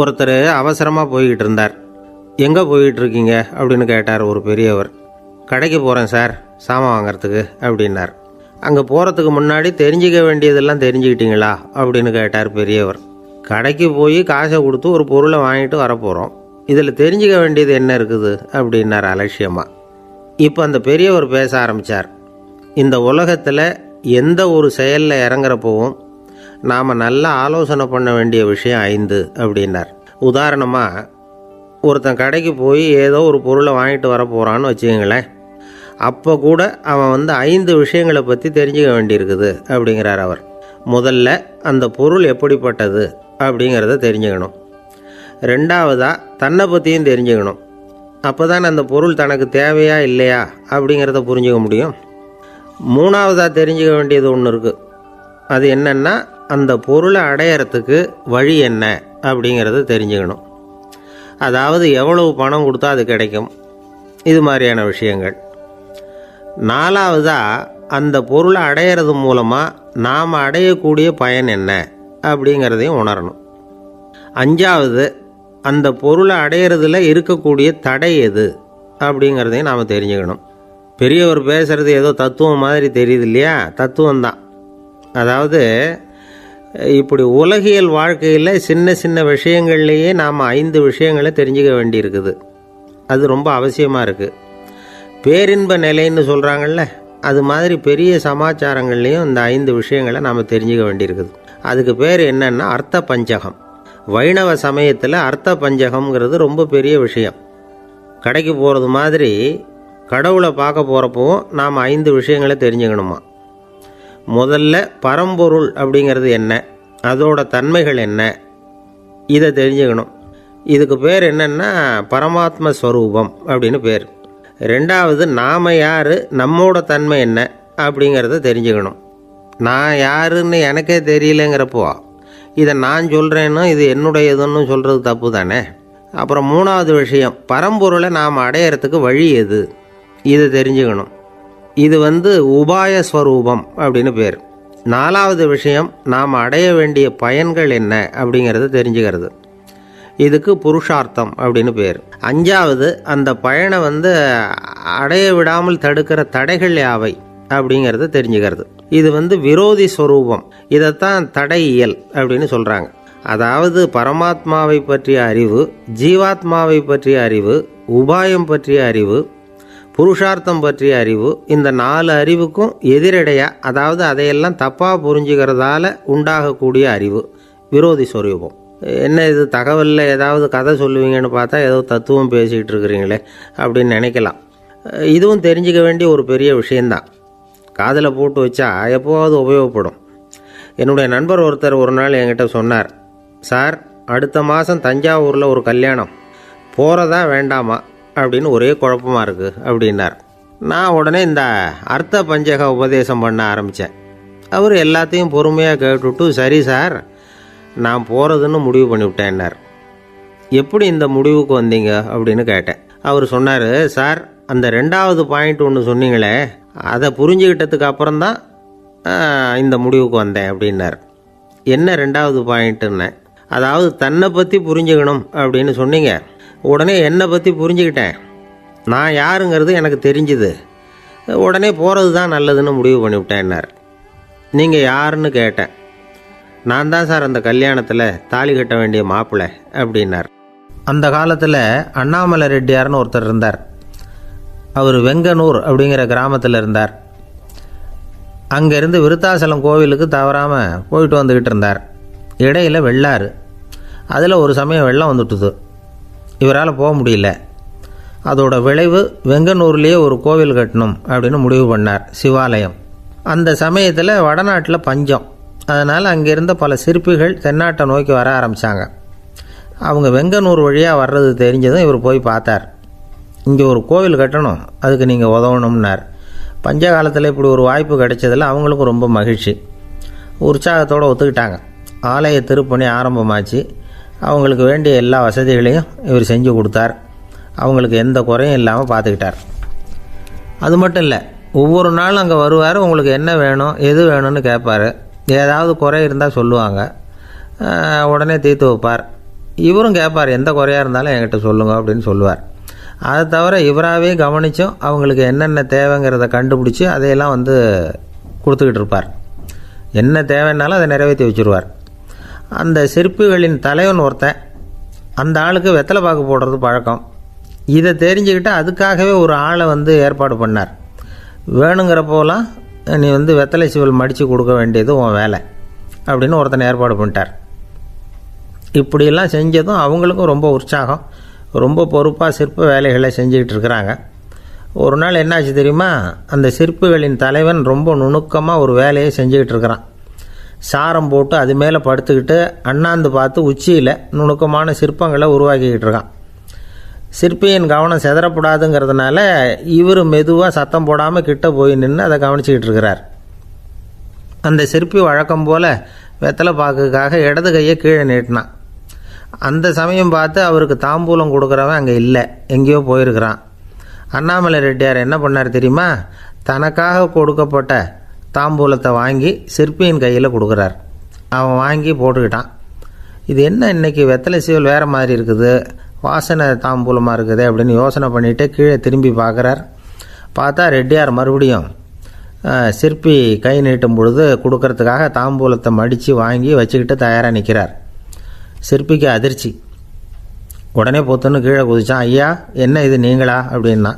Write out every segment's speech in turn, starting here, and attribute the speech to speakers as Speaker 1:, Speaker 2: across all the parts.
Speaker 1: ஒருத்தர் அவசரமாக போய்கிட்டு இருந்தார் எங்கே போய்கிட்டு இருக்கீங்க அப்படின்னு கேட்டார் ஒரு பெரியவர். கடைக்கு போகிறேன் சார் சாமான் வாங்கிறதுக்கு அப்படின்னார். அங்கே போகிறதுக்கு முன்னாடி தெரிஞ்சிக்க வேண்டியதெல்லாம் தெரிஞ்சுக்கிட்டீங்களா? அப்படின்னு கேட்டார் பெரியவர். கடைக்கு போய் காசை கொடுத்து ஒரு பொருளை வாங்கிட்டு வரப்போகிறோம் இதில் தெரிஞ்சிக்க வேண்டியது என்ன இருக்குது? அப்படின்னார் அலட்சியமாக இப்போ அந்த பெரியவர் பேச ஆரம்பித்தார் இந்த உலகத்தில் எந்த ஒரு செயலில் இறங்குறப்பவும் நாம் நல்லா ஆலோசனை பண்ண வேண்டிய விஷயம் ஐந்து அப்படின்னார். உதாரணமாக ஒருத்தன் கடைக்கு போய் ஏதோ ஒரு பொருளை வாங்கிட்டு வர போகிறான்னு வச்சுக்கோங்களேன். அப்போ கூட அவன் வந்து ஐந்து விஷயங்களை பற்றி தெரிஞ்சுக்க வேண்டியிருக்குது அப்படிங்கிறார் அவர். முதல்ல அந்த பொருள் எப்படிப்பட்டது அப்படிங்கிறத தெரிஞ்சுக்கணும். ரெண்டாவதாக தன்னை பற்றியும் தெரிஞ்சுக்கணும். அப்போ தான் அந்த பொருள் தனக்கு தேவையா இல்லையா அப்படிங்கிறத புரிஞ்சுக்க முடியும். மூணாவதாக தெரிஞ்சுக்க வேண்டியது ஒன்று இருக்குது அது என்னென்னா அந்த பொருளை அடையறதுக்கு வழி என்ன அப்படிங்கிறத தெரிஞ்சுக்கணும். அதாவது எவ்வளவு பணம் கொடுத்தா அது கிடைக்கும்? இது மாதிரியான விஷயங்கள். நாலாவதாக அந்த பொருளை அடையிறது மூலமாக நாம் அடையக்கூடிய பயன் என்ன அப்படிங்கிறதையும் உணரணும். அஞ்சாவது அந்த பொருளை அடையிறதுல இருக்கக்கூடிய தடை எது அப்படிங்கிறதையும் நாம் தெரிஞ்சுக்கணும். பெரியவர் பேசுகிறது ஏதோ தத்துவம் மாதிரி தெரியுது இல்லையா? தத்துவம் தான் அதாவது இப்படி உலகியல் வாழ்க்கையில் சின்ன சின்ன விஷயங்கள்லேயே நாம் ஐந்து விஷயங்களை தெரிஞ்சுக்க வேண்டியிருக்குது. அது ரொம்ப அவசியமாக இருக்குது பேரின்ப நிலைன்னு சொல்கிறாங்கல்ல அது மாதிரி பெரிய சமாச்சாரங்கள்லேயும் இந்த ஐந்து விஷயங்களை நாம் தெரிஞ்சுக்க வேண்டியிருக்குது. அதுக்கு பேர் என்னென்னா அர்த்த பஞ்சகம். வைணவ சமயத்தில் அர்த்த பஞ்சகம்ங்கிறது ரொம்ப பெரிய விஷயம். கடைக்கு போகிறது மாதிரி கடவுளை பார்க்க போகிறப்பவும் நாம் ஐந்து விஷயங்களை தெரிஞ்சுக்கணுமா? முதல்ல பரம்பொருள் அப்படிங்கிறது என்ன? அதோட தன்மைகள் என்ன? இதை தெரிஞ்சுக்கணும். இதுக்கு பேர் என்னென்னா பரமாத்ம ஸ்வரூபம் அப்படின்னு பேர். ரெண்டாவது நாம் யார்? நம்மோட தன்மை என்ன? அப்படிங்கிறத தெரிஞ்சுக்கணும். நான் யாருன்னு எனக்கே தெரியலங்கிறப்போ இதை நான் சொல்கிறேன்னு இது என்னுடையதுன்னு சொல்கிறது தப்பு தானே? அப்புறம் மூணாவது விஷயம் பரம்பொருளை நாம் அடையிறதுக்கு வழி எது? இதை தெரிஞ்சுக்கணும். இது வந்து உபாய ஸ்வரூபம் அப்படின்னு பேர். நாலாவது விஷயம் நாம் அடைய வேண்டிய பயன்கள் என்ன அப்படிங்கிறத தெரிஞ்சுக்கிறது. இதுக்கு புருஷார்த்தம் அப்படின்னு பேர். அஞ்சாவது அந்த பயனை வந்து அடைய விடாமல் தடுக்கிற தடைகள் யாவை அப்படிங்கிறத தெரிஞ்சுக்கிறது. இது வந்து விரோதி ஸ்வரூபம். இதைத்தான் தடையியல் அப்படின்னு சொல்கிறாங்க அதாவது பரமாத்மாவை பற்றிய அறிவு ஜீவாத்மாவை பற்றிய அறிவு உபாயம் பற்றிய அறிவு புருஷார்த்தம் பற்றிய அறிவு இந்த நாலு அறிவுக்கும் எதிரடையா அதாவது அதையெல்லாம் தப்பாக புரிஞ்சுக்கிறதால உண்டாகக்கூடிய அறிவு. விரோதி ஸ்வரூபம் என்ன இது தகவலில் ஏதாவது கதை சொல்லுவீங்கன்னு பார்த்தா ஏதோ தத்துவம் பேசிகிட்டு இருக்கிறீங்களே அப்படின்னு நினைக்கலாம். இதுவும் தெரிஞ்சுக்க வேண்டிய ஒரு பெரிய விஷயந்தான் காதில் போட்டு வச்சா எப்போவாவது உபயோகப்படும். என்னுடைய நண்பர் ஒருத்தர் ஒரு நாள் என்கிட்ட சொன்னார் சார் அடுத்த மாதம் தஞ்சாவூரில் ஒரு கல்யாணம். போகிறதா வேண்டாமா? அப்படின்னு ஒரே குழப்பமாக இருக்குது அப்படின்னார். நான் உடனே இந்த அர்த்த பஞ்சக உபதேசம் பண்ண ஆரம்பித்தேன் அவர் எல்லாத்தையும் பொறுமையாக கேட்டுவிட்டு சரி சார் நான் போகிறதுன்னு முடிவு பண்ணிவிட்டேன்னார் எப்படி இந்த முடிவுக்கு வந்தீங்க? அப்படின்னு கேட்டேன். அவர் சொன்னார் சார் அந்த ரெண்டாவது பாயிண்ட் ஒன்று சொன்னீங்களே அதை புரிஞ்சுக்கிட்டதுக்கு அப்புறம்தான் இந்த முடிவுக்கு வந்தேன் அப்படின்னார். என்ன ரெண்டாவது பாயிண்ட்டுன்னு அதாவது தன்னை பற்றி புரிஞ்சுக்கணும் அப்படின்னு சொன்னீங்க. உடனே என்னை பற்றி புரிஞ்சுக்கிட்டேன். நான் யாருங்கிறது எனக்கு தெரிஞ்சுது. உடனே போகிறது தான் நல்லதுன்னு முடிவு பண்ணிவிட்டேன்னார் நீங்கள் யாருன்னு கேட்டேன். நான் தான் சார் அந்த கல்யாணத்தில் தாலி கட்ட வேண்டிய மாப்பிள்ளை அப்படின்னார். அந்த காலத்தில் அண்ணாமலை ரெட்டியார்னு ஒருத்தர் இருந்தார். அவர் வெங்கனூர் அப்படிங்கிற கிராமத்தில் இருந்தார். அங்கேருந்து விருத்தாசலம் கோவிலுக்கு தவறாமல் போயிட்டு வந்துக்கிட்டு இருந்தார். இடையில் வெள்ளாறு. அதில் ஒரு சமயம் வெள்ளம் வந்துட்டுது. இவரால் போக முடியல. அதோட விளைவு வெங்கனூர்லேயே ஒரு கோவில் கட்டணும் அப்படின்னு முடிவு பண்ணார் சிவாலயம். அந்த சமயத்தில் வடநாட்டில் பஞ்சம். அதனால் அங்கிருந்த பல சிற்பிகள் தென்னாட்டை நோக்கி வர ஆரம்பித்தாங்க அவங்க வெங்கனூர் வழியாக வர்றது தெரிஞ்சதும் இவர் போய் பார்த்தார். இங்கே ஒரு கோவில் கட்டணும் அதுக்கு நீங்கள் உதவணும்னார். பஞ்ச காலத்தில் இப்படி ஒரு வாய்ப்பு கிடைச்சதில் அவங்களுக்கும் ரொம்ப மகிழ்ச்சி. உற்சாகத்தோடு ஒத்துக்கிட்டாங்க. ஆலய திருப்பணி ஆரம்பமாச்சு. அவங்களுக்கு வேண்டிய எல்லா வசதிகளையும் இவர் செஞ்சு கொடுத்தார். அவங்களுக்கு எந்த குறையும் இல்லாமல் பார்த்துக்கிட்டார் அது மட்டும் இல்லை ஒவ்வொரு நாளும் அங்கே வருவார் உங்களுக்கு என்ன வேணும் எது வேணும்னு கேட்பார். ஏதாவது குறை இருந்தால் சொல்லுவாங்க. உடனே தீர்த்து வைப்பார். இவரும் கேட்பார் எந்த குறையாக இருந்தாலும் என்கிட்ட சொல்லுங்கள் அப்படின்னு சொல்லுவார். அதை தவிர இவராகவே கவனிச்சும் அவங்களுக்கு என்னென்ன தேவைங்கிறத கண்டுபிடிச்சி அதையெல்லாம் வந்து கொடுத்துக்கிட்டு இருப்பார். என்ன தேவைன்னாலும் அதை நிறைவேற்றி வச்சுருவார். அந்த சிற்பிகளின் தலைவன் ஒருத்தன். அந்த ஆளுக்கு வெத்தலை பாக்கு போடுறது பழக்கம். இதை தெரிஞ்சுக்கிட்டு அதுக்காகவே ஒரு ஆளை வந்து ஏற்பாடு பண்ணார். வேணுங்கிறப்போலாம் நீ வந்து வெத்தலை சிவல் மடித்து கொடுக்க வேண்டியது உன் வேலை அப்படின்னு ஒருத்தனை ஏற்பாடு பண்ணிட்டார். இப்படியெல்லாம் செஞ்சதும் அவங்களுக்கும் ரொம்ப உற்சாகம். ரொம்ப பொறுப்பாக சிற்ப வேலைகளை செஞ்சுக்கிட்டு இருக்கிறாங்க. ஒரு நாள் என்னாச்சு தெரியுமா? அந்த சிற்பிகளின் தலைவன் ரொம்ப நுணுக்கமாக ஒரு வேலையை செஞ்சுக்கிட்டு இருக்கிறான். சாரம் போட்டு அது மேலே படுத்துக்கிட்டு அண்ணாந்து பார்த்து உச்சியில் நுணுக்கமான சிற்பங்களை உருவாக்கிக்கிட்டு இருக்கான். சிற்பியின் கவனம் செதறப்படாதுங்கிறதுனால இவர் மெதுவாக சத்தம் போடாமல் கிட்ட போய் நின்று அதை கவனிச்சிக்கிட்டு இருக்கிறார். அந்த சிற்பி வழக்கம் போல் வெத்தலை பாக்குக்காக இடது கையை கீழே நீட்டினான். அந்த சமயம் பார்த்து அவருக்கு தாம்பூலம் கொடுக்குறவன் அங்கே இல்லை எங்கேயோ போயிருக்கிறான். அண்ணாமலை ரெட்டியார் என்ன பண்ணார் தெரியுமா? தனக்காக கொடுக்கப்பட்ட தாம்பூலத்தை வாங்கி சிற்பியின் கையில் கொடுக்குறார். அவன் வாங்கி போட்டுக்கிட்டான். இது என்ன இன்றைக்கி வெத்தலை சீவல் வேறு மாதிரி இருக்குது? வாசனை தாம்பூலமாக இருக்குது அப்படின்னு யோசனை பண்ணிவிட்டு கீழே திரும்பி பார்க்குறார். பார்த்தா ரெட்டியார் மறுபடியும் சிற்பி கை நீட்டும் பொழுது கொடுக்கறதுக்காக தாம்பூலத்தை மடித்து வாங்கி வச்சுக்கிட்டு தயாராக நிற்கிறார் சிற்பிக்கு அதிர்ச்சி. உடனே பொத்துன்னு கீழே குதிச்சான். ஐயா என்ன இது நீங்களா? அப்படின்னா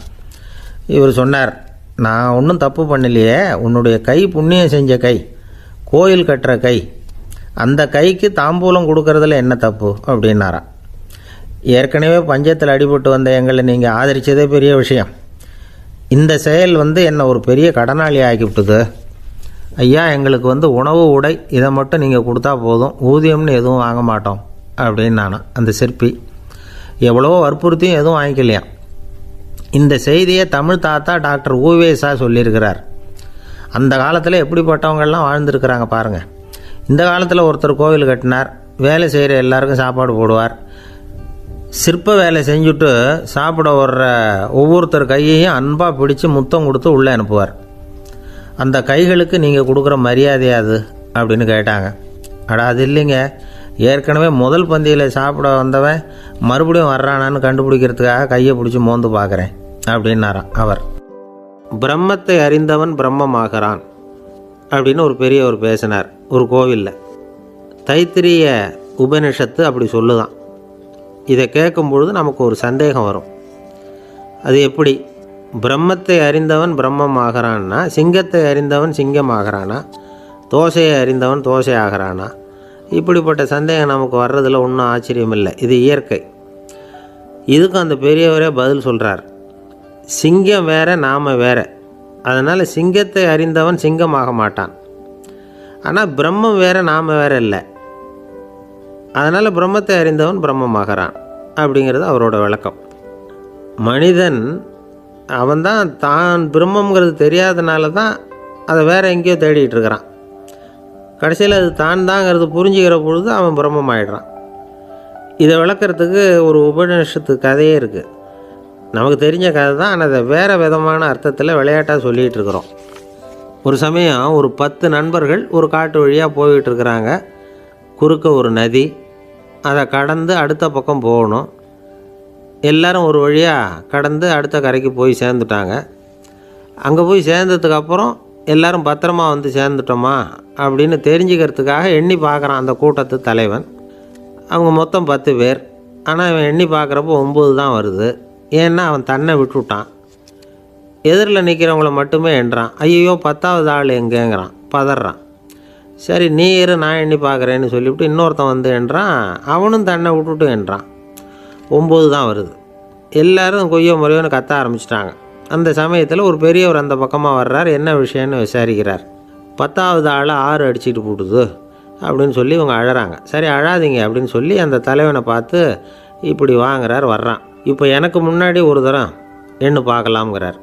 Speaker 1: இவர் சொன்னார் நான் ஒன்றும் தப்பு பண்ணலையே. உன்னுடைய கை புண்ணியம் செஞ்ச கை கோயில் கட்டுற கை அந்த கைக்கு தாம்பூலம் கொடுக்கறதுல என்ன தப்பு அப்படின்னாராம் ஏற்கனவே பஞ்சத்தில் அடிபட்டு வந்த எங்களை நீங்கள் ஆதரித்ததே பெரிய விஷயம். இந்த செயல் வந்து என்னை ஒரு பெரிய கடனாளி ஆக்கிவிட்டுது. ஐயா எங்களுக்கு வந்து உணவு உடை இதை மட்டும் நீங்கள் கொடுத்தா போதும். ஊதியம்னு எதுவும் வாங்க மாட்டோம். அப்படின்னு நானும் அந்த சிற்பி. எவ்வளவோ வற்புறுத்தியும் எதுவும் வாங்கிக்கலையாம். இந்த செய்தியை தமிழ் தாத்தா டாக்டர் ஊவேசா சொல்லியிருக்கிறார். அந்த காலத்தில் எப்படிப்பட்டவங்கள்லாம் வாழ்ந்துருக்கிறாங்க பாருங்கள் இந்த காலத்தில் ஒருத்தர் கோவில் கட்டினார் வேலை செய்கிற எல்லாருக்கும் சாப்பாடு போடுவார். சிற்ப வேலை செஞ்சுட்டு சாப்பிட வர்ற ஒவ்வொருத்தர் கையையும் அன்பாக பிடிச்சி முத்தம் கொடுத்து உள்ளே அனுப்புவார். அந்த கைகளுக்கு நீங்கள் கொடுக்குற மரியாதையா அது அப்படின்னு கேட்டாங்க. அடா அது இல்லைங்க. ஏற்கனவே முதல் பந்தியில் சாப்பிட வந்தவன் மறுபடியும் வர்றானான்னு கண்டுபிடிக்கிறதுக்காக கையை பிடிச்சி மோந்து பார்க்குறேன். அப்படின்னாராம் அவர். பிரம்மத்தை அறிந்தவன் பிரம்மமாகிறான் அப்படின்னு ஒரு பெரியவர் பேசினார். ஒரு கோவிலில். தைத்திரிய உபனிஷத்து அப்படி சொல்லுதான். இதை கேட்கும் பொழுது நமக்கு ஒரு சந்தேகம் வரும். அது எப்படி? பிரம்மத்தை அறிந்தவன் பிரம்மம் ஆகிறான்னா சிங்கத்தை அறிந்தவன் சிங்கம் ஆகிறானா தோசையை அறிந்தவன் தோசை ஆகிறானா இப்படிப்பட்ட சந்தேகம் நமக்கு வர்றதில் ஒன்றும் ஆச்சரியம் இல்லை இது இயற்கை. இதுக்கும் அந்த பெரியவரே பதில் சொல்கிறார் சிங்கம் வேற நாம வேற. அதனால் சிங்கத்தை அறிந்தவன் சிங்கம் ஆக மாட்டான். ஆனால் பிரம்மம் வேற நாம் வேற இல்லை. அதனால் பிரம்மத்தை அறிந்தவன் பிரம்மமாகறான் அப்படிங்கிறது அவரோட விளக்கம். மனிதன் அவன்தான் தான் பிரம்மங்கிறது தெரியாதனால தான் அதை வேற எங்கேயோ தேடிகிட்டு இருக்கிறான் கடைசியில் அது தான் தாங்கிறது புரிஞ்சுக்கிற பொழுது அவன் பிரம்மம் ஆயிடுறான் இதை விளக்கறதுக்கு ஒரு உபநிஷத்து கதையே இருக்குது நமக்கு தெரிஞ்ச கதை தான் ஆனால் அதை வேறு விதமான அர்த்தத்தில் விளையாட்டாக சொல்லிகிட்டு இருக்கிறோம். ஒரு சமயம் ஒரு பத்து நண்பர்கள் ஒரு காட்டு வழியாக போய்கிட்டு இருக்கிறாங்க. குறுக்க ஒரு நதி அதை கடந்து அடுத்த பக்கம் போகணும். எல்லோரும் ஒரு வழியாக கடந்து அடுத்த கரைக்கு போய் சேர்ந்துட்டாங்க. அங்கே போய் சேர்ந்ததுக்கப்புறம் எல்லோரும் பத்திரமா வந்து சேர்ந்துட்டோமா அப்படின்னு தெரிஞ்சுக்கிறதுக்காக எண்ணி பார்க்குறான் அந்த கூட்டத்து தலைவன். அவங்க மொத்தம் பத்து பேர். ஆனால் அவன் எண்ணி பார்க்குறப்போ ஒம்பது தான் வருது. ஏன்னா அவன் தன்னை விட்டுவிட்டான். எதிரில் நிற்கிறவங்கள மட்டுமே என்றான் ஐயோ பத்தாவது ஆள் எங்கேங்கிறான்? பதறான். சரி நீ இரு நான் எண்ணி பார்க்குறேன்னு சொல்லிவிட்டு இன்னொருத்தன் வந்து என்றான் அவனும் தன்னை விட்டுட்டு என்றான் ஒம்பது தான் வருது. எல்லாரும் கொய்யோ முறையோன்னு கத்த ஆரம்பிச்சிட்டாங்க. அந்த சமயத்தில் ஒரு பெரியவர் அந்த பக்கமாக வர்றார். என்ன விஷயம்னு விசாரிக்கிறார். பத்தாவது ஆள் ஆறு அடிச்சிட்டு போட்டுது அப்படின்னு சொல்லி இவங்க அழறாங்க. சரி அழாதீங்க அப்படின்னு சொல்லி அந்த தலைவனை பார்த்து இப்படி வாங்குறார் வர்றான். இப்போ எனக்கு முன்னாடி ஒரு தரம் எண்ணு பார்க்கலாம்ங்கிறார்.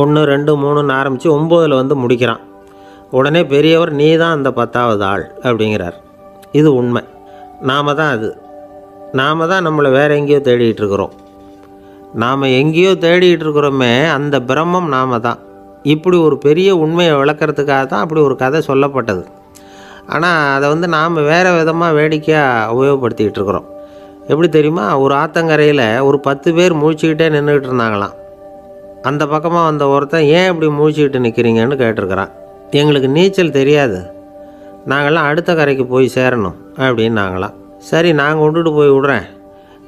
Speaker 1: ஒன்று ரெண்டு மூணுன்னு ஆரம்பித்து ஒம்போதில் வந்து முடிக்கிறான். உடனே பெரியவர் நீ தான் அந்த பத்தாவது ஆள் அப்படிங்கிறார். இது உண்மை. நாம தான் அது. நாம் தான் நம்மளை வேறு எங்கேயோ தேடிட்டு இருக்கிறோம். நாம் எங்கேயோ தேடிட்டு இருக்கிறோமே அந்த பிரம்மம் நாம தான். இப்படி ஒரு பெரிய உண்மையை விளக்கறதுக்காக தான் அப்படி ஒரு கதை சொல்லப்பட்டது. ஆனால் அதை வந்து நாம் வேறு விதமாக வேடிக்கையாக உபயோகப்படுத்திக்கிட்டு இருக்கிறோம். எப்படி தெரியுமா? ஒரு ஆத்தங்கரையில் ஒரு பத்து பேர் முழிச்சுக்கிட்டே நின்றுக்கிட்டு இருந்தாங்களாம். அந்த பக்கமாக வந்த ஒருத்தன் ஏன் இப்படி முழிச்சுக்கிட்டு நிற்கிறீங்கன்னு கேட்டிருக்கிறான். எங்களுக்கு நீச்சல் தெரியாது. நாங்கள்லாம் அடுத்த கரைக்கு போய் சேரணும் அப்படின்னாங்களாம். சரி நான் கொண்டுட்டு போய் விடுறேன்.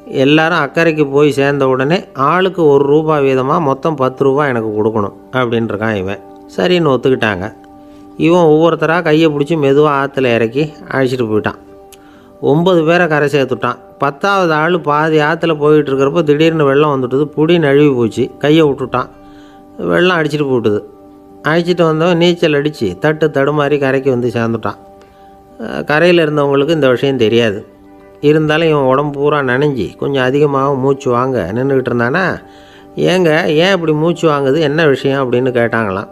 Speaker 1: எல்லாரும் அக்கறைக்கு போய் சேர்ந்த உடனே ஆளுக்கு ஒரு ரூபா வீதமாக மொத்தம் பத்து ரூபா எனக்கு கொடுக்கணும் அப்படின்ட்டுருக்கான் இவன். சரின்னு ஒத்துக்கிட்டாங்க. இவன் ஒவ்வொருத்தராக கையை பிடிச்சி மெதுவாக ஆற்றுல இறக்கி அழைச்சிட்டு போயிட்டான். ஒம்பது பேரை கரை சேர்த்துட்டான். பத்தாவது ஆள் பாதி ஆற்றுல போயிட்டு இருக்கிறப்போ திடீர்னு வெள்ளம் வந்துட்டுது. புடி நழுவி போச்சு. கையை விட்டுட்டான். வெள்ளம் அடிச்சிட்டு போட்டுது. அழைச்சிட்டு வந்தவன் நீச்சல் அடித்து தட்டு தடுமாறி கரைக்கு வந்து சேர்ந்துட்டான் கரையில் இருந்தவங்களுக்கு இந்த விஷயம் தெரியாது. இருந்தாலும் இவன் உடம்பு பூரா நனைஞ்சி கொஞ்சம் அதிகமாக மூச்சு வாங்க நின்றுக்கிட்டு இருந்தானா ஏங்க ஏன் இப்படி மூச்சு வாங்குது? என்ன விஷயம்? அப்படின்னு கேட்டாங்களாம்.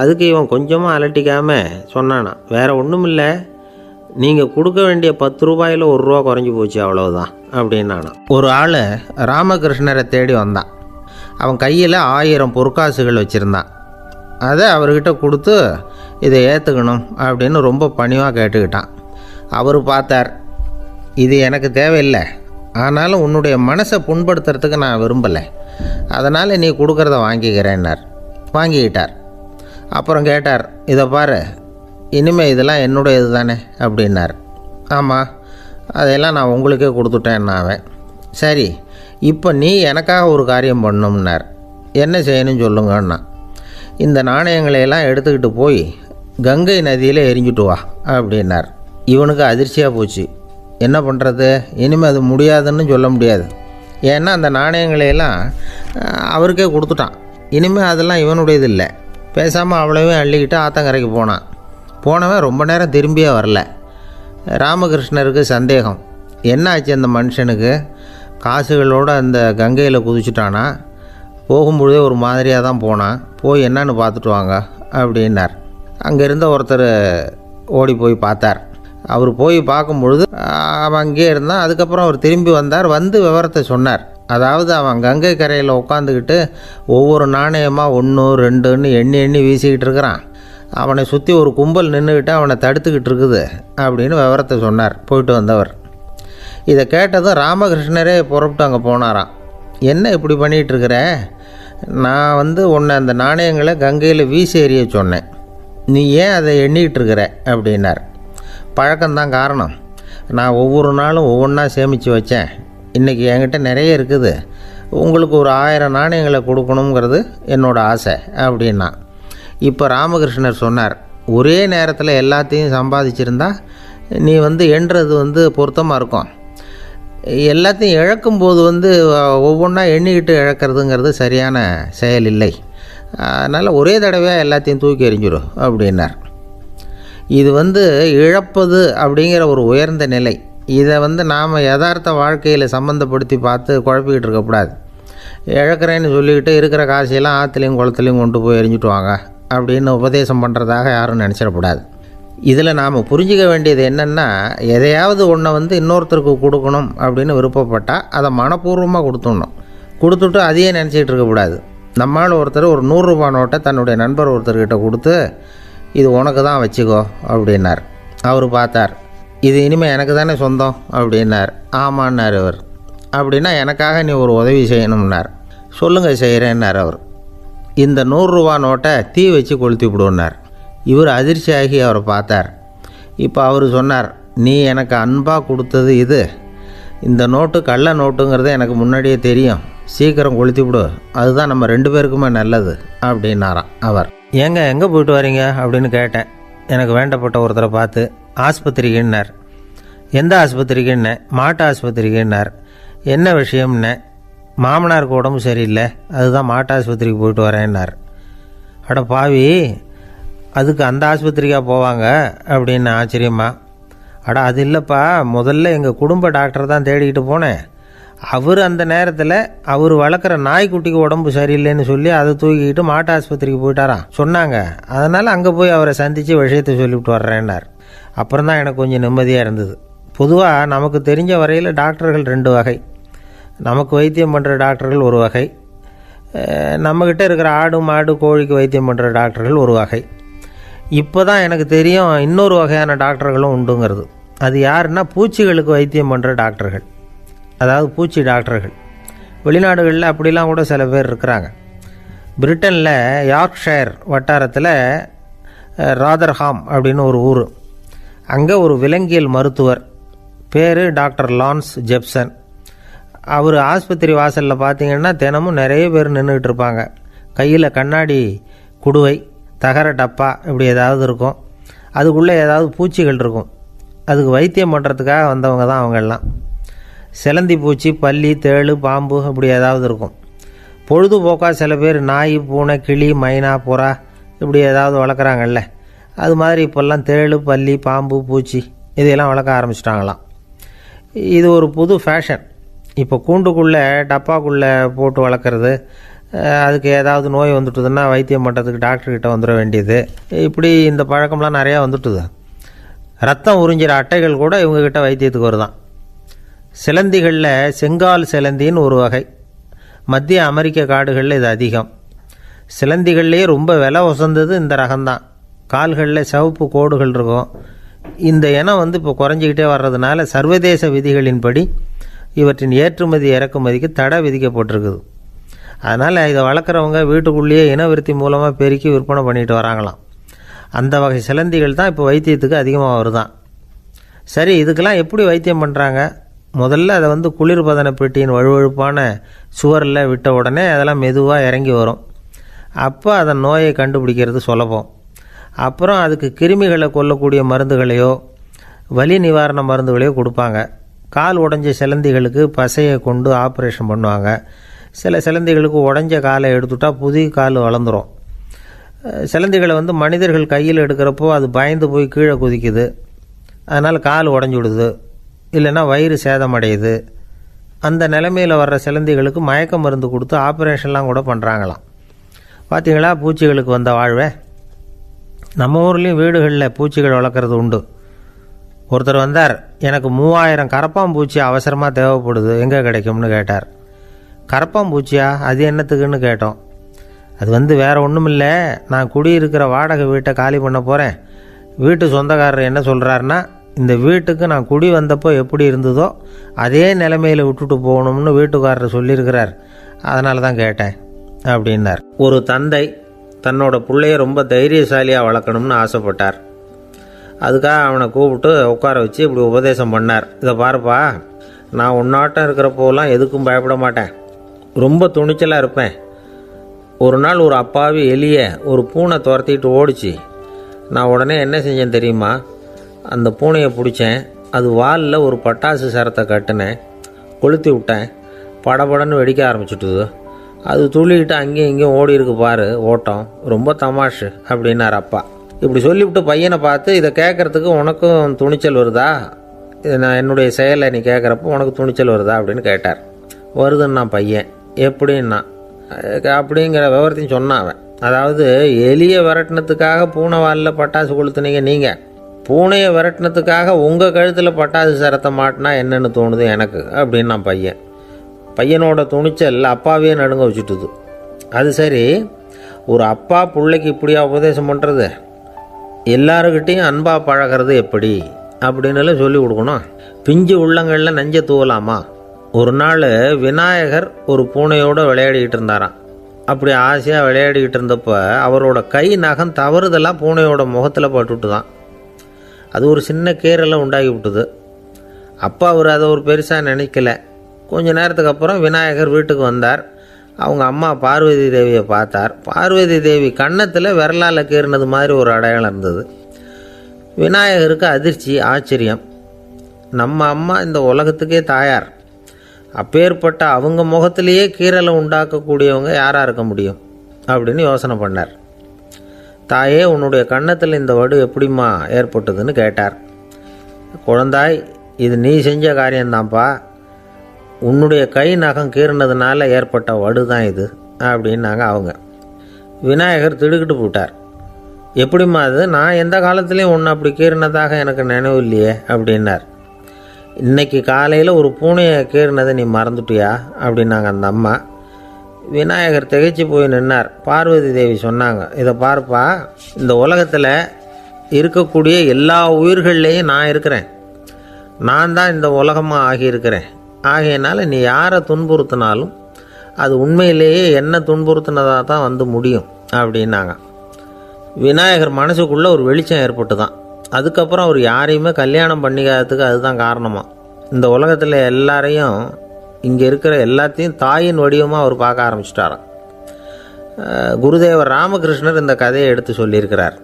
Speaker 1: அதுக்கு இவன் கொஞ்சமாக அலட்டிக்காமல் சொன்னானான் வேறு ஒன்றும் இல்லை நீங்கள் கொடுக்க வேண்டிய பத்து ரூபாயில் ஒரு ரூபா குறைஞ்சி போச்சு அவ்வளோதான் அப்படின்னானா ஒரு ஆள் ராமகிருஷ்ணரை தேடி வந்தான். அவன் கையில் ஆயிரம் பொற்காசுகள் வச்சுருந்தான். அதை அவர்கிட்ட கொடுத்து இதை ஏற்றுக்கணும் அப்படின்னு ரொம்ப பணிவாக கேட்டுக்கிட்டான். அவர் பார்த்தார் இது எனக்கு தேவையில்லை. ஆனாலும் உன்னுடைய மனசை புண்படுத்துறதுக்கு நான் விரும்பலை. அதனால் நீ கொடுக்குறத வாங்கிக்கிறேன்னார். வாங்கிக்கிட்டார். அப்புறம் கேட்டார் இதை பாரு இனிமே இதெல்லாம் என்னுடையது தானே அப்படின்னார். ஆமாம் அதையெல்லாம் நான் உங்களுக்கே கொடுத்துட்டேன் அவன். சரி இப்போ நீ எனக்காக ஒரு காரியம் பண்ணும்னார். என்ன செய்யணும்னு சொல்லுங்கன்னா இந்த நாணயங்களையெல்லாம் எடுத்துக்கிட்டு போய் கங்கை நதியில் எரிஞ்சுட்டு வா அப்படின்னார். இவனுக்கு அதிர்ச்சியாக போச்சு. என்ன பண்ணுறது இனிமேல் அது முடியாதுன்னு சொல்ல முடியாது. ஏன்னா அந்த நாணயங்களையெல்லாம் அவருக்கே கொடுத்துட்டான். இனிமேல் அதெல்லாம் இவனுடையது இல்லை பேசாமல் அவ்வளோவே அள்ளிக்கிட்டு ஆத்தங்கரைக்கு போனான். போனவன் ரொம்ப நேரம் திரும்பியே வரல. ராமகிருஷ்ணருக்கு சந்தேகம். என்ன ஆச்சு அந்த மனுஷனுக்கு? காசுகளோடு அந்த கங்கையில் குதிச்சுட்டானா? போகும்பொழுதே ஒரு மாதிரியாக தான் போனான். போய் என்னன்னு பார்த்துட்டு வாங்க அப்படின்னார். அங்கே இருந்த ஒருத்தர் ஓடி போய் பார்த்தார். அவர் போய் பார்க்கும்பொழுது அவன் அங்கேயே இருந்தான். அதுக்கப்புறம் அவர் திரும்பி வந்தார். வந்து விவரத்தை சொன்னார். அதாவது அவன் கங்கை கரையில் உட்காந்துக்கிட்டு ஒவ்வொரு நாணயமாக ஒன்று ரெண்டுன்னு எண்ணி எண்ணி வீசிக்கிட்டு இருக்கிறான். அவனை சுற்றி ஒரு கும்பல் நின்றுக்கிட்டு அவனை தடுத்துக்கிட்டு இருக்குது அப்படின்னு விவரத்தை சொன்னார் போயிட்டு வந்தவர். இதை கேட்டதும் ராமகிருஷ்ணரே புறப்பட்டு அங்கே போனாராம். என்ன இப்படி பண்ணிகிட்டு நான் வந்து உன்னை அந்த நாணயங்களை கங்கையில் வீசி எறிய சொன்னேன். நீ ஏன் அதை எண்ணிக்கிட்டு இருக்கிற அப்படின்னார். பழக்கம்தான் காரணம். நான் ஒவ்வொரு நாளும் ஒவ்வொன்றா சேமித்து வச்சேன். இன்றைக்கி என்கிட்ட நிறைய இருக்குது. உங்களுக்கு ஒரு ஆயிரம் நாணயங்களை கொடுக்கணுங்கிறது என்னோடய ஆசை அப்படின்னா இப்போ ராமகிருஷ்ணர் சொன்னார் ஒரே நேரத்தில் எல்லாத்தையும் சம்பாதிச்சிருந்தா நீ வந்து எண்ணுறது வந்து பொருத்தமாக இருக்கும். எல்லாத்தையும் இழக்கும்போது வந்து ஒவ்வொன்றா எண்ணிக்கிட்டு இழக்கிறதுங்கிறது சரியான செயல் இல்லை. அதனால் ஒரே தடவையாக எல்லாத்தையும் தூக்கி எறிஞ்சிடும் அப்படின்னார். இது வந்து இழப்பது அப்படிங்கிற ஒரு உயர்ந்த நிலை. இதை வந்து நாம் யதார்த்த வாழ்க்கையில் சம்மந்தப்படுத்தி பார்த்து குழப்பிக்கிட்டு இருக்கக்கூடாது. இழக்கிறேன்னு சொல்லிக்கிட்டு இருக்கிற காசையெல்லாம் ஆற்றுலையும் குளத்துலையும் கொண்டு போய் எரிஞ்சிட்டு வாங்க. அப்படின்னு உபதேசம் பண்ணுறதாக யாரும் நினச்சிடக்கூடாது. இதில் நாம் புரிஞ்சிக்க வேண்டியது என்னென்னா எதையாவது ஒன்றை வந்து இன்னொருத்தருக்கு கொடுக்கணும் அப்படின்னு விருப்பப்பட்டால் அதை மனப்பூர்வமாக கொடுத்துடணும். கொடுத்துட்டு அதையே நினச்சிக்கிட்டு இருக்கக்கூடாது நம்மால் ஒருத்தர் ஒரு நூறுரூபா நோட்டை தன்னுடைய நண்பர் ஒருத்தர்கிட்ட கொடுத்து இது உனக்கு தான் வச்சுக்கோ அப்படின்னார். அவர் பார்த்தார். இது இனிமேல் எனக்கு தானே சொந்தம் அப்படின்னார். ஆமான்னார் அவர் அப்படின்னா எனக்காக நீ ஒரு உதவி செய்யணும்னார். சொல்லுங்கள் செய்கிறேன்னார் அவர். இந்த நூறுரூவா நோட்டை தீ வச்சு கொளுத்தி விடுன்னார். இவர் அதிர்ச்சியாகி அவரை பார்த்தார். இப்போ அவர் சொன்னார் நீ எனக்கு அன்பாக கொடுத்தது இது. இந்த நோட்டு கள்ள நோட்டுங்கிறது எனக்கு முன்னாடியே தெரியும். சீக்கிரம் கொளுத்தி விடு. அதுதான் நம்ம ரெண்டு பேருக்குமே நல்லது அப்படின்னாராம் அவர். ஏங்க எங்கே போயிட்டு வரீங்க? அப்படின்னு கேட்டேன். எனக்கு வேண்டப்பட்ட ஒருத்தரை பார்த்து ஆஸ்பத்திரிக்குன்னார். எந்த ஆஸ்பத்திரிக்குன்னே? மாட்டு ஆஸ்பத்திரிக்குன்னார். என்ன விஷயம்னே? மாமனாருக்கு உடம்பு சரியில்லை. அதுதான் மாட்டு ஆஸ்பத்திரிக்கு போயிட்டு வரேன்னார். அட பாவி அதுக்கு அந்த ஆஸ்பத்திரிக்கா போவாங்க? அப்படின்னு ஆச்சரியமா. அட அது இல்லைப்பா முதல்ல எங்கள் குடும்ப டாக்டர் தான் தேடிக்கிட்டு போனேன். அவர் அந்த நேரத்தில் அவர் வளர்க்குற நாய்க்குட்டிக்கு உடம்பு சரியில்லைன்னு சொல்லி அதை தூக்கிக்கிட்டு மாட்டு ஆஸ்பத்திரிக்கு போயிட்டாராம். சொன்னாங்க. அதனால் அங்கே போய் அவரை சந்தித்து விஷயத்தை சொல்லிவிட்டு வர்றேன்னார். அப்புறம் தான் எனக்கு கொஞ்சம் நிம்மதியாக இருந்தது. பொதுவாக நமக்கு தெரிஞ்ச வரையில் டாக்டர்கள் ரெண்டு வகை. நமக்கு வைத்தியம் பண்ணுற டாக்டர்கள் ஒரு வகை. நம்மக்கிட்ட இருக்கிற ஆடு மாடு கோழிக்கு வைத்தியம் பண்ணுற டாக்டர்கள் ஒரு வகை. இப்போ தான் எனக்கு தெரியும் இன்னொரு வகையான டாக்டர்களும் உண்டுங்கிறது. அது யாருன்னா பூச்சிகளுக்கு வைத்தியம் பண்ணுற டாக்டர்கள். அதாவது பூச்சி டாக்டர்கள். வெளிநாடுகளில் அப்படிலாம் கூட சில பேர் இருக்கிறாங்க. பிரிட்டனில் யார்க்ஷயர் வட்டாரத்தில் ராதர்ஹாம் அப்படின்னு ஒரு ஊர். அங்கே ஒரு விலங்கியல் மருத்துவர். பேர் டாக்டர் லான்ஸ் ஜெப்சன். அவர் ஆஸ்பத்திரி வாசலில் பார்த்தீங்கன்னா தினமும் நிறைய பேர் நின்றுக்கிட்டு இருப்பாங்க. கையில் கண்ணாடி குடுவை தகர டப்பா இப்படி ஏதாவது இருக்கும். அதுக்குள்ளே ஏதாவது பூச்சிகள் இருக்கும். அதுக்கு வைத்தியம் பண்ணுறதுக்காக வந்தவங்க தான் அவங்கெல்லாம் சிலந்தி பூச்சி பல்லி தேளு பாம்பு இப்படி ஏதாவது இருக்கும். பொழுதுபோக்காக சில பேர் நாய் பூனை கிளி மைனா புறா இப்படி ஏதாவது வளர்க்குறாங்கல்ல. அது மாதிரி இப்போல்லாம் தேளு பல்லி பாம்பு பூச்சி இதையெல்லாம் வளர்க்க ஆரம்பிச்சிட்டாங்களாம். இது ஒரு புது ஃபேஷன் இப்போ கூண்டுக்குள்ளே டப்பாக்குள்ளே போட்டு வளர்க்குறது அதுக்கு ஏதாவது நோய் வந்துட்டுதுன்னா வைத்தியம் பண்ணுறதுக்கு டாக்டர்கிட்ட வந்துட வேண்டியது. இப்படி இந்த பழக்கம்லாம் நிறையா வந்துட்டுது. ரத்தம் உறிஞ்சிற அட்டைகள் கூட இவங்கக்கிட்ட வைத்தியத்துக்கு வருதான். சிலந்திகளில் செங்கால் சிலந்தின்னு ஒரு வகை. மத்திய அமெரிக்க காடுகளில் இது அதிகம். சிலந்திகள்லேயே ரொம்ப விலை உசந்தது இந்த ரகம்தான். கால்களில் சிவப்பு கோடுகள் இருக்கும். இந்த இனம் வந்து இப்போ குறைஞ்சிக்கிட்டே வர்றதுனால சர்வதேச விதிகளின்படி இவற்றின் ஏற்றுமதி இறக்குமதிக்கு தடை விதிக்கப்பட்டிருக்குது. அதனால் இதை வளர்க்குறவங்க வீட்டுக்குள்ளேயே இனவிருத்தி மூலமாக பெருக்கி விற்பனை பண்ணிட்டு வராங்களாம். அந்த வகை சிலந்திகள் தான் இப்போ வைத்தியத்துக்கு அதிகமாக வருதான் சரி இதுக்கெல்லாம் எப்படி வைத்தியம் பண்ணுறாங்க முதல்ல அதை வந்து குளிர்பதன பெட்டியின் வழுவழுப்பான சுவரில் விட்ட உடனே அதெல்லாம் மெதுவாக இறங்கி வரும். அப்போ அதன் நோயை கண்டுபிடிக்கிறது சுலபம். அப்புறம் அதுக்கு கிருமிகளை கொல்லக்கூடிய மருந்துகளையோ வலி நிவாரண மருந்துகளையோ கொடுப்பாங்க. கால் உடஞ்ச சிலந்திகளுக்கு பசையை கொண்டு ஆப்ரேஷன் பண்ணுவாங்க. சில சிலந்திகளுக்கு உடஞ்ச காலை எடுத்துட்டால் புதிய கால் வளர்ந்துரும். சிலந்திகளை வந்து மனிதர்கள் கையில் எடுக்கிறப்போ அது பயந்து போய் கீழே குதிக்குது. அதனால் கால் உடஞ்சி விடுது. இல்லைன்னா வயிறு சேதமடையுது. அந்த நிலைமையில் வர்ற சிலந்திகளுக்கு மயக்க மருந்து கொடுத்து ஆப்ரேஷன்லாம் கூட பண்ணுறாங்களாம் பார்த்தீங்களா பூச்சிகளுக்கு வந்த வாழ்வே. நம்ம ஊர்லேயும் வீடுகளில் பூச்சிகள் வளர்க்குறது உண்டு. ஒருத்தர் வந்தார் எனக்கு மூவாயிரம் கரப்பாம்பூச்சி அவசரமாக தேவைப்படுது எங்கே கிடைக்கும்னு கேட்டார். கரப்பாம்பூச்சியா? அது என்னத்துக்குன்னு கேட்டோம். அது வந்து வேறு ஒன்றும் இல்லை நான் குடியிருக்கிற வாடகை வீட்டை காலி பண்ண போகிறேன் வீட்டு சொந்தக்காரர் என்ன சொல்கிறாருன்னா இந்த வீட்டுக்கு நான் குடி வந்தப்போ எப்படி இருந்ததோ அதே நிலைமையில் விட்டுட்டு போகணும்னு வீட்டுக்காரர் சொல்லியிருக்கிறார். அதனால தான் கேட்டேன் அப்படின்னார். ஒரு தந்தை தன்னோட பிள்ளைய ரொம்ப தைரியசாலியாக வளர்க்கணும்னு ஆசைப்பட்டார். அதுக்காக அவனை கூப்பிட்டு உட்கார வச்சு இப்படி உபதேசம் பண்ணார். இதை பாருப்பா நான் உன்னாட்டம் இருக்கிறப்போலாம் எதுக்கும் பயப்பட மாட்டேன். ரொம்ப துணிச்சலாக இருப்பேன். ஒரு நாள் ஒரு அப்பாவி எலிய ஒரு பூனை துரத்திட்டு ஓடிச்சு. நான் உடனே என்ன செஞ்சேன் தெரியுமா? அந்த பூனையை பிடிச்சேன். அது வாலில் ஒரு பட்டாசு சரத்தை கட்டினேன். கொளுத்தி விட்டேன். படபடன்னு வெடிக்க ஆரம்பிச்சுட்டுது. அது துள்ளிக்கிட்டு அங்கேயும் இங்கேயும் ஓடி இருக்கு பாரு ஓட்டம். ரொம்ப தமாஷு அப்படின்னார் அப்பா. இப்படி சொல்லிவிட்டு பையனை பார்த்து இதை கேட்கறதுக்கு உனக்கும் துணிச்சல் வருதா? இது நான் என்னுடைய செயலை நீ கேட்குறப்போ உனக்கு துணிச்சல் வருதா அப்படின்னு கேட்டார். வருதுன்னா பையன். எப்படின்னா? அப்படிங்கிற விவரத்தையும் சொன்னான் அவன். அதாவது எலியை விரட்டினத்துக்காக பூனை வாலில் பட்டாசு கொளுத்துனீங்க நீங்கள் பூனையை விரட்டினத்துக்காக உங்கள் கழுத்தில் பட்டாசு சரத்தை மாட்டினா என்னென்னு தோணுது எனக்கு அப்படின்னு நான் பையன். பையனோட துணிச்சல் அப்பாவே நடுங்க வச்சுட்டுது. அது சரி ஒரு அப்பா பிள்ளைக்கு இப்படியா உபதேசம் பண்ணுறது எல்லாருக்கிட்டேயும் அன்பாக பழகிறது எப்படி? அப்படின்னு சொல்லி கொடுக்கணும். பிஞ்சு உள்ளங்களில் நஞ்ச தூவலாமா? ஒரு நாள் விநாயகர் ஒரு பூனையோடு விளையாடிக்கிட்டு இருந்தாராம். அப்படி ஆசையாக விளையாடிக்கிட்டு இருந்தப்போ அவரோட கை நகம் தவறுதெல்லாம் பூனையோட முகத்தில் பட்டுட்டு தான் அது ஒரு சின்ன கீரலை உண்டாகி விட்டுது. அப்போ அவர் அதை ஒரு பெருசாக நினைக்கல. கொஞ்ச நேரத்துக்கு அப்புறம் விநாயகர் வீட்டுக்கு வந்தார். அவங்க அம்மா பார்வதி தேவியை பார்த்தார். பார்வதி தேவி கன்னத்தில் விரலால் கீறினது மாதிரி ஒரு அடையாளம் இருந்தது. விநாயகருக்கு அதிர்ச்சி ஆச்சரியம். நம்ம அம்மா இந்த உலகத்துக்கே தாயார். அப்பேற்பட்ட அவங்க முகத்திலேயே கீரலை உண்டாக்கக்கூடியவங்க யாராக இருக்க முடியும்? அப்படின்னு யோசனை பண்ணார். தாயே உன்னுடைய கன்னத்தில் இந்த வடு எப்படிம்மா ஏற்பட்டதுன்னு கேட்டார். குழந்தாய் இது நீ செஞ்ச காரியம்தான்ப்பா. உன்னுடைய கை நகம் கீறினதுனால ஏற்பட்ட வடு தான் இது அப்படின்னாங்க அவங்க. விநாயகர் திடுக்கிட்டு போட்டார் எப்படிம்மா அது? நான் எந்த காலத்துலேயும் ஒன்று அப்படி கீறினதாக எனக்கு நினைவு இல்லையே அப்படின்னார். இன்றைக்கி காலையில் ஒரு பூனையை கீறினதை நீ மறந்துட்டியா? அப்படின்னாங்க அந்த அம்மா. விநாயகர் திகைச்சு போய் நின்னார். பார்வதி தேவி சொன்னாங்க இதை பார்ப்பா இந்த உலகத்தில் இருக்கக்கூடிய எல்லா உயிர்கள்லேயும் நான் இருக்கிறேன். நான் தான் இந்த உலகமாக ஆகியிருக்கிறேன். ஆகையினால் நீ யாரை துன்புறுத்தினாலும் அது உண்மையிலேயே என்ன துன்புறுத்தினதாக தான் வந்து முடியும் அப்படின்னாங்க. விநாயகர் மனசுக்குள்ளே ஒரு வெளிச்சம் ஏற்பட்டு தான் அதுக்கப்புறம் அவர் யாரையுமே கல்யாணம் பண்ணிக்காததுக்கு அதுதான் காரணமாக இந்த உலகத்தில் எல்லாரையும் இங்கே இருக்கிற எல்லாத்தையும் தாயின் வடிவமாக அவர் பார்க்க ஆரம்பிச்சிட்டாராம் குருதேவர் ராமகிருஷ்ணர் இந்த கதையை எடுத்து சொல்லியிருக்கிறார்.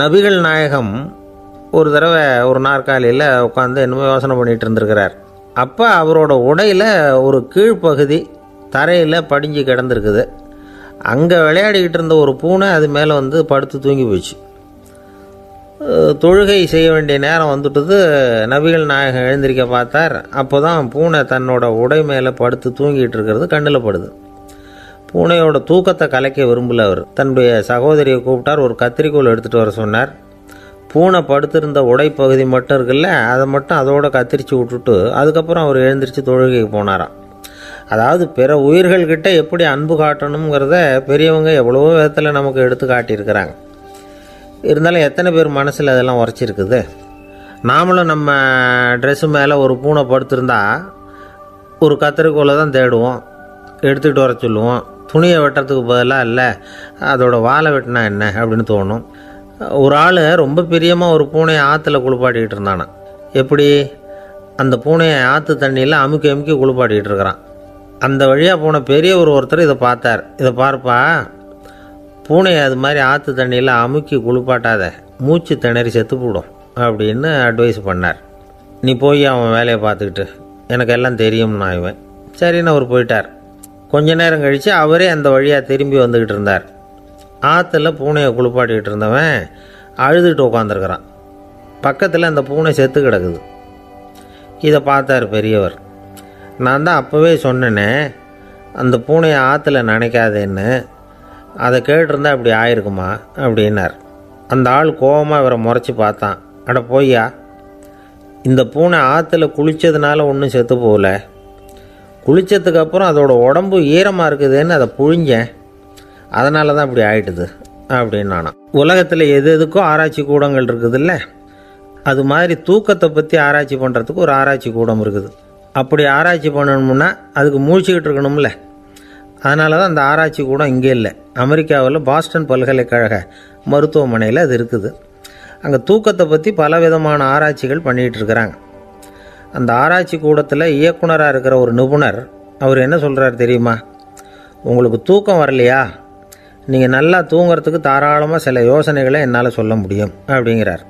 Speaker 1: நபிகள் நாயகம் ஒரு தடவை ஒரு நாற்காலியில் உட்காந்து என்னமோ யோசனை பண்ணிகிட்டு இருந்திருக்கிறார். அப்போ அவரோட உடையில் ஒரு கீழ்ப்பகுதி தரையில் படிஞ்சு கிடந்திருக்குது. அங்கே விளையாடிக்கிட்டு இருந்த ஒரு பூனை அது மேலே வந்து படுத்து தூங்கி போச்சு. தொழுகை செய்ய வேண்டிய நேரம் வந்துட்டது. நபிகள் நாயகம் எழுந்திருக்க பார்த்தார். அப்போ தான் பூனை தன்னோட உடை மேலே படுத்து தூங்கிட்டு இருக்கிறது கண்ணில் படுது. பூனையோட தூக்கத்தை கலைக்க விரும்பல அவர். தன்னுடைய சகோதரியை கூப்பிட்டார். ஒரு கத்திரிக்கோல் எடுத்துகிட்டு வர சொன்னார். பூனை படுத்திருந்த உடைப்பகுதி மட்டும் இருக்குல்ல அதை மட்டும் அதோட கத்திரிச்சு விட்டுட்டு அதுக்கப்புறம் அவர் எழுந்திரிச்சு தொழுகைக்கு போனாராம். அதாவது பிற உயிர்கள்கிட்ட எப்படி அன்பு காட்டணுங்கிறத பெரியவங்க எவ்வளவோ விதத்தில் நமக்கு எடுத்து காட்டியிருக்கிறாங்க. இருந்தாலும் எத்தனை பேர் மனசில் அதெல்லாம் உரைச்சிருக்குது? நாமளும் நம்ம ட்ரெஸ்ஸு மேலே ஒரு பூனை படுத்திருந்தா ஒரு கத்திரிக்கோலை தான் தேடுவோம். எடுத்துக்கிட்டு வர சொல்லுவோம். துணியை வெட்டுறதுக்கு பதிலாக இல்லை அதோட வாழை வெட்டினா என்ன அப்படின்னு தோணும். ஒரு ஆள் ரொம்ப பிரியமாக ஒரு பூனையை ஆற்றுல குளிப்பாட்டிக்கிட்டு இருந்தானா. எப்படி? அந்த பூனையை ஆற்று தண்ணியில் அமுக்கி அமுக்கி குளிப்பாட்டிக்கிட்டு இருக்கிறான். அந்த வழியாக போன பெரியவர் ஒருத்தர் இதை பார்த்தார். இதை பார்ப்பா பூனையை அது மாதிரி ஆற்று தண்ணியில் அமுக்கி குளிப்பாட்டாத மூச்சு திணறி செத்து போடும் அப்படின்னு அட்வைஸ் பண்ணார். நீ போய் அவன் வேலையை பார்த்துக்கிட்டு எனக்கு எல்லாம் தெரியும்னா இவன். சரின்னு அவர் போயிட்டார். கொஞ்ச நேரம் கழித்து அவரே அந்த வழியாக திரும்பி வந்துக்கிட்டு இருந்தார். ஆற்றுல பூனையை குளிப்பாட்டிக்கிட்டு இருந்தவன் அழுதுகிட்டு உட்காந்துருக்குறான் பக்கத்தில் அந்த பூனை செத்து கிடக்குது. இதை பார்த்தார் பெரியவர். நான் தான் அப்போவே சொன்னேனே அந்த பூனையை ஆற்றுல நினைக்காதேன்னு. அதை கேட்டிருந்தா இப்படி ஆயிருக்குமா? அப்படின்னார். அந்த ஆள் கோவமாக இவரை முறைச்சி பார்த்தான். அட போய்யா இந்த பூனை ஆற்றுல குளித்ததுனால ஒன்றும் செத்து போகல. குளித்ததுக்கப்புறம் அதோட உடம்பு ஈரமாக இருக்குதுன்னு அதை புழிஞ்சேன். அதனால தான் இப்படி ஆயிட்டுது அப்படின்னு நானா. உலகத்தில் எது எதுக்கும் ஆராய்ச்சி கூடங்கள் இருக்குதுல்ல? அது மாதிரி தூக்கத்தை பற்றி ஆராய்ச்சி பண்ணுறதுக்கு ஒரு ஆராய்ச்சி கூடம் இருக்குது. அப்படி ஆராய்ச்சி பண்ணணும்னா அதுக்கு மூழ்கிக்கிட்டு இருக்கணும்ல. அதனால தான் அந்த ஆராய்ச்சி கூடம் இங்கே இல்லை. அமெரிக்காவில் பாஸ்டன் பல்கலைக்கழக மருத்துவமனையில் அது இருக்குது. அங்கே தூக்கத்தை பற்றி பல விதமான ஆராய்ச்சிகள் பண்ணிகிட்டு இருக்கிறாங்க. அந்த ஆராய்ச்சி கூடத்தில் இயக்குனராக இருக்கிற ஒரு நிபுணர் அவர் என்ன சொல்கிறார் தெரியுமா? உங்களுக்கு தூக்கம் வரலையா? நீங்கள் நல்லா தூங்குறதுக்கு தாராளமாக சில யோசனைகளை என்னால் சொல்ல முடியும் அப்படிங்கிறார்.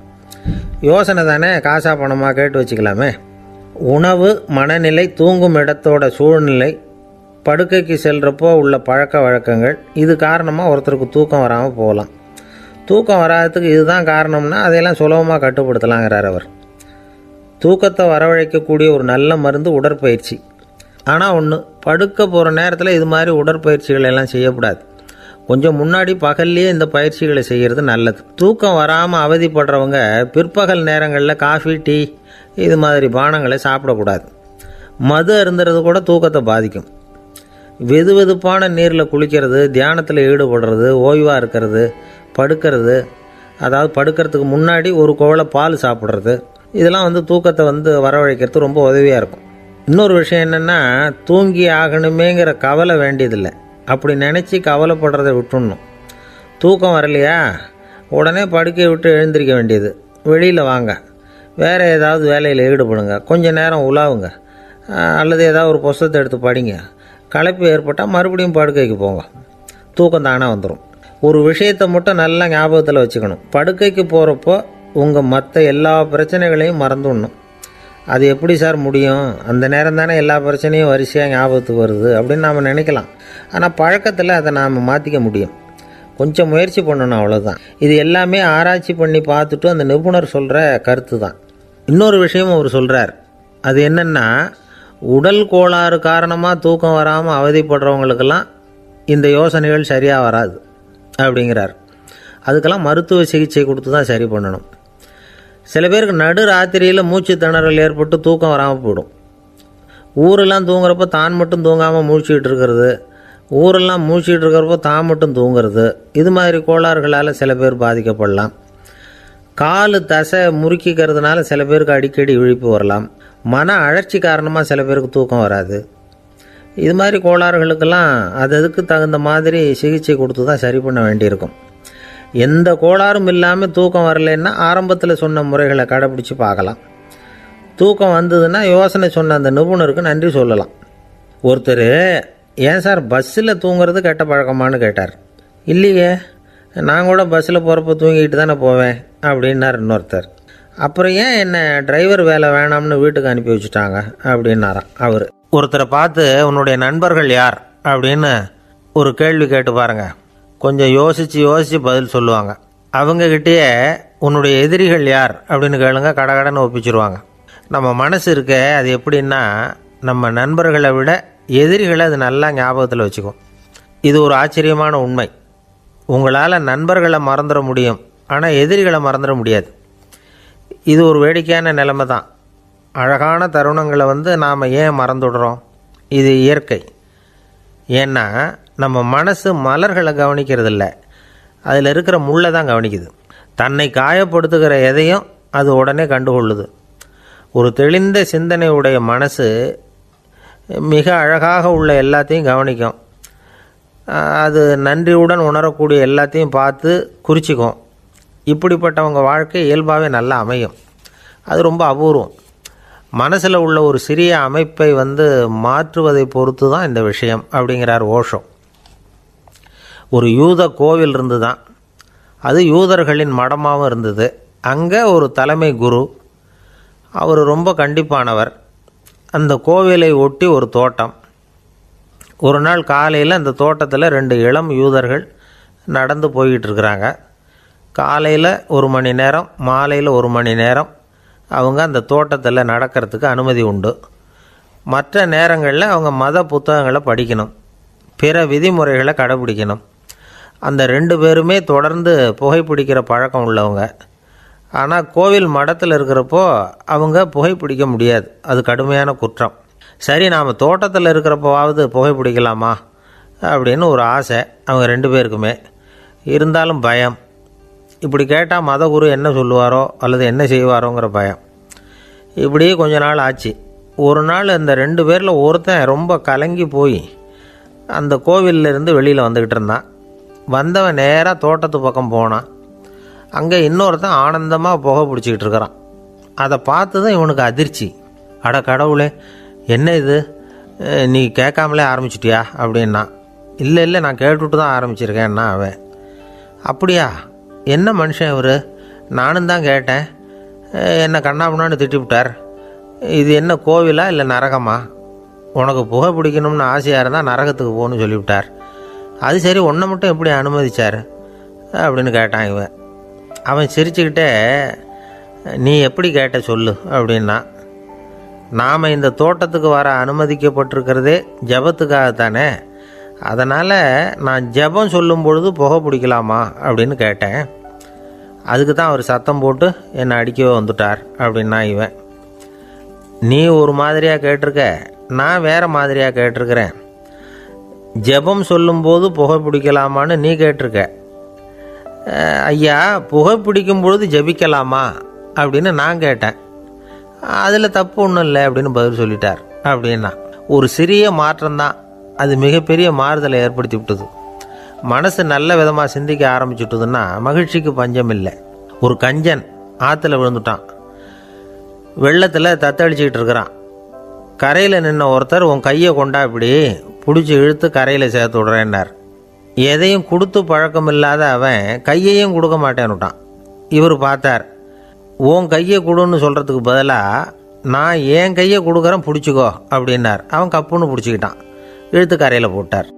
Speaker 1: யோசனை தானே? காசா பணமாக கேட்டு வச்சுக்கலாமே. உணவு மனநிலை தூங்கும் இடத்தோட சூழ்நிலை படுக்கைக்கு செல்கிறப்போ உள்ள பழக்க வழக்கங்கள் இது காரணமாக ஒருத்தருக்கு தூக்கம் வராமல் போகலாம். தூக்கம் வராததுக்கு இதுதான் காரணம்னா அதையெல்லாம் சுலபமாக கட்டுப்படுத்தலாங்கிறார் அவர். தூக்கத்தை வரவழைக்கக்கூடிய ஒரு நல்ல மருந்து உடற்பயிற்சி. ஆனால் ஒன்று படுக்க போகிற நேரத்தில் இது மாதிரி உடற்பயிற்சிகள் எல்லாம் செய்யக்கூடாது. கொஞ்சம் முன்னாடி பகல்லையே இந்த பயிற்சிகளை செய்கிறது நல்லது. தூக்கம் வராமல் அவதிப்படுறவங்க பிற்பகல் நேரங்களில் காஃபி டீ இது மாதிரி பானங்களை சாப்பிடக்கூடாது. மது அருந்துறது கூட தூக்கத்தை பாதிக்கும். வெது வெதுப்பான நீரில் குளிக்கிறது தியானத்தில் ஈடுபடுறது ஓய்வாக இருக்கிறது படுக்கிறது அதாவது படுக்கிறதுக்கு முன்னாடி ஒரு குவளை பால் சாப்பிட்றது இதெல்லாம் வந்து தூக்கத்தை வந்து வரவழைக்கிறது ரொம்ப உதவியாக இருக்கும். இன்னொரு விஷயம் என்னென்னா தூங்கி ஆகணுமேங்கிற கவலை வேண்டியதில்லை. அப்படி நினச்சி கவலைப்படுறதை விட்டுடணும் தூக்கம் வரலையா? உடனே படுக்கையை விட்டு எழுந்திருக்க வேண்டியது. வெளியில் வாங்க. வேறு ஏதாவது வேலையில் ஈடுபடுங்க. கொஞ்சம் நேரம் உலாவுங்க. அல்லது ஏதாவது ஒரு புஸ்தத்தை எடுத்து படிங்க. களைப்பு ஏற்பட்டால் மறுபடியும் படுக்கைக்கு போங்க. தூக்கம் தானே வந்துடும் ஒரு விஷயத்தை மட்டும் நல்லா ஞாபகத்தில் வச்சுக்கணும். படுக்கைக்கு போகிறப்போ உங்கள் மற்ற எல்லா பிரச்சனைகளையும் மறந்துடணும். அது எப்படி சார் முடியும்? அந்த நேரம் தானே எல்லா பிரச்சனையும் வரிசையாக ஞாபகத்துக்கு வருது அப்படின்னு நாம் நினைக்கலாம். ஆனால் பழக்கத்தில் அதை நாம் மாற்றிக்க முடியும். கொஞ்சம் முயற்சி பண்ணணும் அவ்வளோதான் இது எல்லாமே ஆராய்ச்சி பண்ணி பார்த்துட்டு அந்த நிபுணர் சொல்கிற கருத்து தான் இன்னொரு விஷயமும் அவர் சொல்கிறார் அது என்னென்னா உடல் கோளாறு காரணமாக தூக்கம் வராமல் அவதிப்படுறவங்களுக்கெல்லாம் இந்த யோசனைகள் சரியாக வராது அப்படிங்கிறார். அதுக்கெல்லாம் மருத்துவ சிகிச்சை கொடுத்து தான் சரி பண்ணணும். சில பேருக்கு நடு ராத்திரியில் மூச்சு திணறல் ஏற்பட்டு தூக்கம் வராமல் போயிடும். ஊரெல்லாம் தூங்குறப்ப தான் மட்டும் தூங்காமல் மூழ்கிட்டு இருக்கிறது. ஊரெல்லாம் மூழ்கிட்டு இருக்கிறப்போ தான் மட்டும் தூங்குறது. இது மாதிரி கோளாறுகளால் சில பேர் பாதிக்கப்படலாம். காலு தசை முறுக்கிக்கிறதுனால சில பேருக்கு அடிக்கடி விழிப்பு வரலாம். மன அழற்சி காரணமாக சில பேருக்கு தூக்கம் வராது. இது மாதிரி கோளாறுகளுக்கெல்லாம் அது அதுக்கு தகுந்த மாதிரி சிகிச்சை கொடுத்து தான் சரி பண்ண வேண்டியிருக்கும். எந்த கோளாறும் இல்லாமல் தூக்கம் வரலைன்னா ஆரம்பத்தில் சொன்ன முறைகளை கடைப்பிடிச்சு பார்க்கலாம். தூக்கம் வந்ததுன்னா யோசனை சொன்ன அந்த நிபுணருக்கு நன்றி சொல்லலாம். ஒருத்தர் ஏன் சார் பஸ்ஸில் தூங்குறது கெட்ட பழக்கமான்னு கேட்டார். இல்லையே நான் கூட பஸ்ஸில் போகிறப்ப தூங்கிட்டு தானே போவேன் அப்படின்னார் இன்னொருத்தர். அப்புறம் ஏன் என்ன டிரைவர் வேலை வேணாம்னு வீட்டுக்கு அனுப்பி வச்சுட்டாங்க? அப்படின்னாராம் அவர். ஒருத்தரை பார்த்து உன்னுடைய நண்பர்கள் யார்? அப்படின்னு ஒரு கேள்வி கேட்டு பாருங்கள் கொஞ்சம் யோசித்து யோசித்து பதில் சொல்லுவாங்க. அவங்கக்கிட்டேயே உன்னுடைய எதிரிகள் யார்? அப்படின்னு கேளுங்க கடகடன்னு ஒப்பிச்சிருவாங்க. நம்ம மனசு இருக்க அது எப்படின்னா நம்ம நண்பர்களை விட எதிரிகளை அது நல்லா ஞாபகத்தில் வச்சுக்கும். இது ஒரு ஆச்சரியமான உண்மை. உங்களால் நண்பர்களை மறந்துட முடியும் ஆனால் எதிரிகளை மறந்துட முடியாது. இது ஒரு வேடிக்கையான நிலைமை தான். அழகான தருணங்களை வந்து நாம் ஏன் மறந்துடுறோம்? இது இயற்கை. ஏன்னா நம்ம மனசு மலர்களை கவனிக்கிறதில்ல. அதில் இருக்கிற முள்ளை தான் கவனிக்குது. தன்னை காயப்படுத்துகிற எதையும் அது உடனே கண்டுகொள்ளுது. ஒரு தெளிந்த சிந்தனை உடைய மனசு மிக அழகாக உள்ள எல்லாத்தையும் கவனிக்கும். அது நன்றியுடன் உணரக்கூடிய எல்லாத்தையும் பார்த்து குறிச்சிக்கும். இப்படிப்பட்டவங்க வாழ்க்கை இயல்பாகவே நல்லா அமையும். அது ரொம்ப அபூர்வம். மனசில் உள்ள ஒரு சிறிய அமைப்பை வந்து மாற்றுவதை பொறுத்து தான் இந்த விஷயம் அப்படிங்கிறார் ஓஷோ. ஒரு யூத கோவில் இருந்து தான் அது யூதர்களின் மடமாகவும் இருந்தது. அங்கே ஒரு தலைமை குரு அவர் ரொம்ப கண்டிப்பானவர். அந்த கோவிலை ஒட்டி ஒரு தோட்டம். ஒரு நாள் காலையில் அந்த தோட்டத்தில் ரெண்டு இளம் யூதர்கள் நடந்து போய்கிட்டு இருக்கிறாங்க. காலையில் ஒரு மணி நேரம் மாலையில் ஒரு மணி நேரம் அவங்க அந்த தோட்டத்தில் நடக்கிறதுக்கு அனுமதி உண்டு. மற்ற நேரங்களில் அவங்க மத புத்தகங்களை படிக்கணும். பிற விதிமுறைகளை கடைபிடிக்கணும். அந்த ரெண்டு பேருமே தொடர்ந்து புகைப்பிடிக்கிற பழக்கம் உள்ளவங்க. ஆனால் கோவில் மடத்தில் இருக்கிறப்போ அவங்க புகைப்பிடிக்க முடியாது. அது கடுமையான குற்றம். சரி நாம் தோட்டத்தில் இருக்கிறப்போவாவது புகைப்பிடிக்கலாமா? அப்படின்னு ஒரு ஆசை அவங்க ரெண்டு பேருக்குமே. இருந்தாலும் பயம். இப்படி கேட்டால் மதகுரு என்ன சொல்லுவாரோ அல்லது என்ன செய்வாரோங்கிற பயம். இப்படியே கொஞ்ச நாள் ஆச்சு. ஒரு நாள் இந்த ரெண்டு பேரில் ஒருத்தன் ரொம்ப கலங்கி போய் அந்த கோவிலிருந்து இருந்து வெளியில் வந்துக்கிட்டு இருந்தான். வந்தவன் நேராக தோட்டத்து பக்கம் போனான். அங்கே இன்னொருத்தன் ஆனந்தமாக புகை பிடிச்சிக்கிட்டு இருக்கிறான். அதை பார்த்து தான் இவனுக்கு அதிர்ச்சி. அட கடவுளே என்ன இது? நீ கேட்காமலே ஆரம்பிச்சிட்டியா? அப்படின்னா இல்லை இல்லை நான் கேட்டுட்டு தான் ஆரம்பிச்சிருக்கேன்னா அவன். அப்படியா? என்ன மனுஷன் இவர்? நானும் தான் கேட்டேன். என்னை என்ன கண்ணாபுண்ணான்னு திட்டிவிட்டார். இது என்ன கோவிலா இல்லை நரகமா? உனக்கு புகை பிடிக்கணும்னு ஆசையாக இருந்தால் நரகத்துக்கு போகணும்னு சொல்லிவிட்டார். அது சரி உன்னை மட்டும் எப்படி அனுமதிச்சார்? அப்படின்னு கேட்டான் இவன். அவன் சிரிச்சுக்கிட்டே நீ எப்படி கேட்ட சொல்லு? அப்படின்னா நாம் இந்த தோட்டத்துக்கு வர அனுமதிக்கப்பட்டிருக்கிறதே ஜபத்துக்காகத்தானே? அதனால் நான் ஜெபம் சொல்லும் பொழுது புகை பிடிக்கலாமா? அப்படின்னு கேட்டேன். அதுக்கு தான் அவர் சத்தம் போட்டு என்னை அடிக்கவே வந்துட்டார் அப்படின்னா இவன். நீ ஒரு மாதிரியாக கேட்டிருக்க நான் வேறு மாதிரியாக கேட்டிருக்கிறேன். ஜெபம் சொல்லும்போது புகை பிடிக்கலாமான்னு நீ கேட்டிருக்க. ஐயா புகை பிடிக்கும் பொழுது ஜெபிக்கலாமா? அப்படின்னு நான் கேட்டேன். அதில் தப்பு ஒன்றும் இல்லை அப்படின்னு பதில் சொல்லிட்டார். அப்படின்னா ஒரு சிறிய மாற்றம்தான் அது மிகப்பெரிய மாறுதலை ஏற்படுத்தி விட்டது. மனசு நல்ல விதமாக சிந்திக்க ஆரம்பிச்சுட்டுதுன்னா மகிழ்ச்சிக்கு பஞ்சம் இல்லை. ஒரு கஞ்சன் ஆற்றுல விழுந்துட்டான். வெள்ளத்தில் தத்தளிச்சுக்கிட்டு இருக்கிறான். கரையில் நின்ன ஒருத்தர் உன் கையை கொண்டா இப்படி பிடிச்சி இழுத்து கரையில் சேர்த்து விடுறேன்னார். எதையும் கொடுத்து பழக்கம் இல்லாத அவன் கையையும் கொடுக்க மாட்டேன்னுட்டான். இவர் பார்த்தார் உன் கையை கொடுன்னு சொல்கிறதுக்கு பதிலாக நான் என் கையை கொடுக்குறேன் பிடிச்சிக்கோ அப்படின்னார். அவன் கப்புன்னு பிடிச்சிக்கிட்டான். இழுத்து கரையில் போட்டார்.